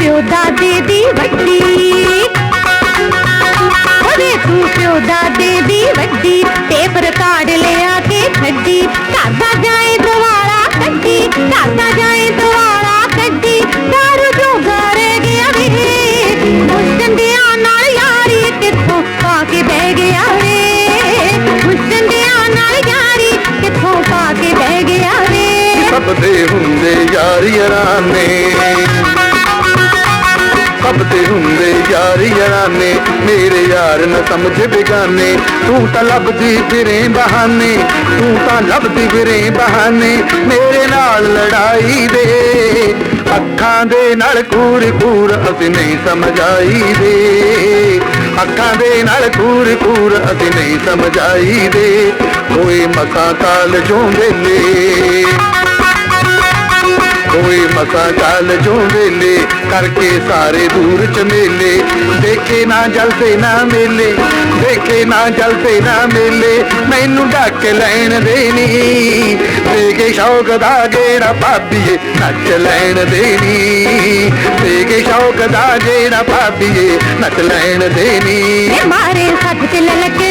ਪਿਓ ਦਾਦੇ ਦੀ ਵੱਡੀ। ਉਹਦੇ ਤੂੰ ਪਿਓ ਦਾਦੇ ਦੀ ਵੱਡੀ। ਟੇਪ ਰਿਕਾਰਡ ਲਿਆ ਕੇ ਛੱਡੀ ਘਰ ਦਾ ਜਾਏ ਦਵਾਲਾ ਕੱਢੀ। ਘਰ ਦਾ ਜਾਏ ਦਵਾਲਾ ਕੱਢੀ। ਦਾਰੂ ਜੋ ਗਾਰੇ ਗਿਆ ਵੇ। ਉਸ ਨਾਲ ਯਾਰੀ ਕਿੱਥੋਂ ਪਾ ਕੇ ਬਹਿ ਗਿਆ ਵੇ? ਉਸ ਨਾਲ ਯਾਰੀ ਕਿੱਥੋਂ ਪਾ ਕੇ ਬਹਿ ਗਿਆ ਵੇ? ਸਭ ਦੇ ਹੁੰਦੇ ਯਾਰ ਯਾਰਾਨੇ ਸਭ ਦੇ ਹੁੰਦੇ ਯਾਰ ਯਾਰਾਨੇ ਮੇਰੇ ਯਾਰ ਨਾ ਸਮਝ ਬਿਗਾਨੇ। ਤੂੰ ਤਾਂ ਲੱਭਦੀ ਫਿਰੇ ਬਹਾਨੇ। ਤੂੰ ਤਾਂ ਲੱਭਦੀ ਫਿਰੇ ਬਹਾਨੇ। ਮੇਰੇ ਨਾਲ ਲੜਾਈ ਦੇ। ਅੱਖਾਂ ਦੇ ਨਾਲ ਕੂਰ ਕੂਰ ਅਸੀਂ ਨਹੀਂ ਸਮਝ ਆਈ ਦੇ ਅੱਖਾਂ ਦੇ ਨਾਲ ਕੂਰ ਕੂਰ ਅਸੀਂ ਨਹੀਂ ਸਮਝ ਆਈ ਦੇ ਕੋਈ ਮਸਾਂ ਕਾਲ ਜੋ ਵੇਲੇ ਕੋਈ ਮਸਾਂ ਕਾਲ ਜੋ ਵੇਲੇ, ਕਰਕੇ ਸਾਰੇ ਦੂਰ ਚਮੇਲੇ। ਦੇਖੇ ਨਾ ਜਲਦੇ ਨਾ ਮੇਲੇ, ਦੇਖੇ ਨਾ ਜਲਦੇ ਨਾ ਮੇਲੇ। ਮੈਨੂੰ ਡੱਕ ਲੈਣ ਦੇਣੀ ਦੇਗੇ ਸ਼ੌਕ ਦਾ ਗੇੜਾ ਭਾਬੀਏ, ਨੱਚ ਲੈਣ ਦੇਣੀ ਦੇਗੇ ਸ਼ੌਕ ਦਾ ਗੇੜਾ ਭਾਬੀਏ, ਨੱਚ ਲੈਣ ਦੇਣੀ ਮਾਰੇ ਸੱਤ ਤੇ ਲਲਕਰੇ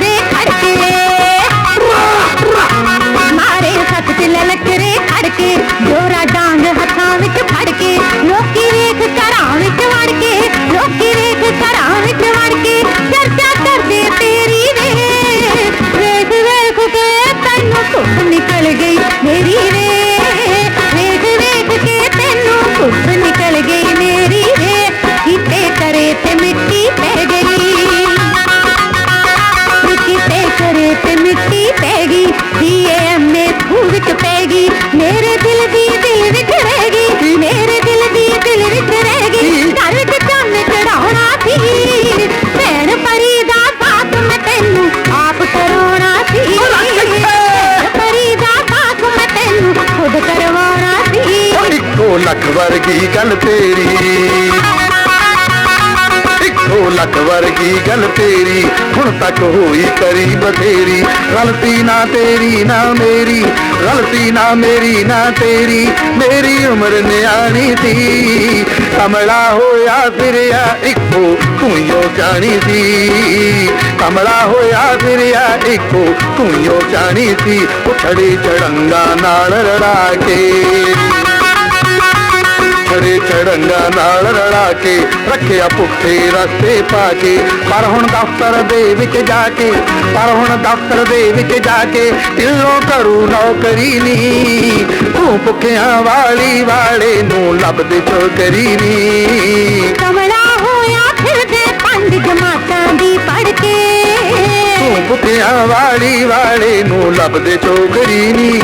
ਮਿੱਟੀ ਪੈ ਗਈ ਡੀਐਮਏ ਖੂਹ ਵਿੱਚ ਪੈ ਗਈ ਮੇਰੇ ਦਿਲ ਦੀ ਦਿਲ ਵਿੱਚ ਰਹਿ ਗਈ ਮੇਰੇ ਦਿਲ ਦੀ ਦਿਲ ਵਿੱਚ ਰਹਿ ਗਈ ਘਰ ਵਿੱਚ ਚੰਨ ਚੜਾਉਣਾ ਸੀ ਭੈਣ ਪਰੀ ਦਾ ਸਾਥ ਮੈਂ ਤੈਨੂੰ ਆਪ ਕਰਾਉਣਾ ਸੀ। ਪਰੀ ਦਾ ਸਾਥ ਮੈਂ ਤੈਨੂੰ ਖੁਦ ਕਰਵਾਉਣਾ ਸੀ। ਇੱਕੋ ਲੱਖ ਵਰਗੀ ਗੱਲ ਤੇਰੀ। ਇੱਕੋ ਲੱਖ ਵਰਗੀ ਗੱਲ ਤੇਰੀ। ਹੁਣ ਤੱਕ ਹੋਈ ਕਰੀ ਬਥੇਰੀ। ਗਲਤੀ ਨਾ ਤੇਰੀ, ਨਾ ਮੇਰੀ। ਗਲਤੀ ਨਾ ਮੇਰੀ, ਨਾ ਤੇਰੀ। ਮੇਰੀ ਉਮਰ ਨਿਆਣੀ ਸੀ। ਕਮਲਾ ਹੋਇਆ ਫਿਰਿਆ, ਇੱਕੋ ਤੂੰ ਜਾਣੀ ਸੀ। ਕਮਲਾ ਹੋਇਆ ਫਿਰਿਆ, ਇੱਕੋ ਤੂੰ ਜਾਣੀ ਸੀ। ਉਛੜੇ ਚੜੰਗਾ ਨਾਲ ਰੜਾ ਕੇ। ਛੜੇ ਚੜੰਗਾ ਨਾਲ ਰਲਾ ਕੇ ਰੱਖਿਆ ਪੁੱਠੇ ਰਸਤੇ ਪਾ ਕੇ। ਪਰ ਹੁਣ ਦਫ਼ਤਰ ਦੇ ਵਿੱਚ ਜਾ ਕੇ ਪਰ ਹੁਣ ਦਫ਼ਤਰ ਦੇ ਵਿੱਚ ਜਾ ਕੇ ਢਿੱਲੋਂ ਕਰੂ ਨੌਕਰੀ ਨੀ ਤੂੰ ਭੁੱਖਿਆਂ ਵਾਲੀ ਵਾਲੇ ਨੂੰ ਲੱਭਦੇ ਚੋਕਰੀ ਨੀ ਕਮਲਾ ਹੋਇਆ ਫਿਰਦੇ ਪੰਜ ਜਮਾਤਾਂ ਦੀ ਪੜ ਕੇ ਤੂੰ ਭੁੱਖਿਆਂ ਵਾਲੀ ਵਾਲੇ ਨੂੰ ਲੱਭਦੇ ਚੋਕਰੀ ਨੀ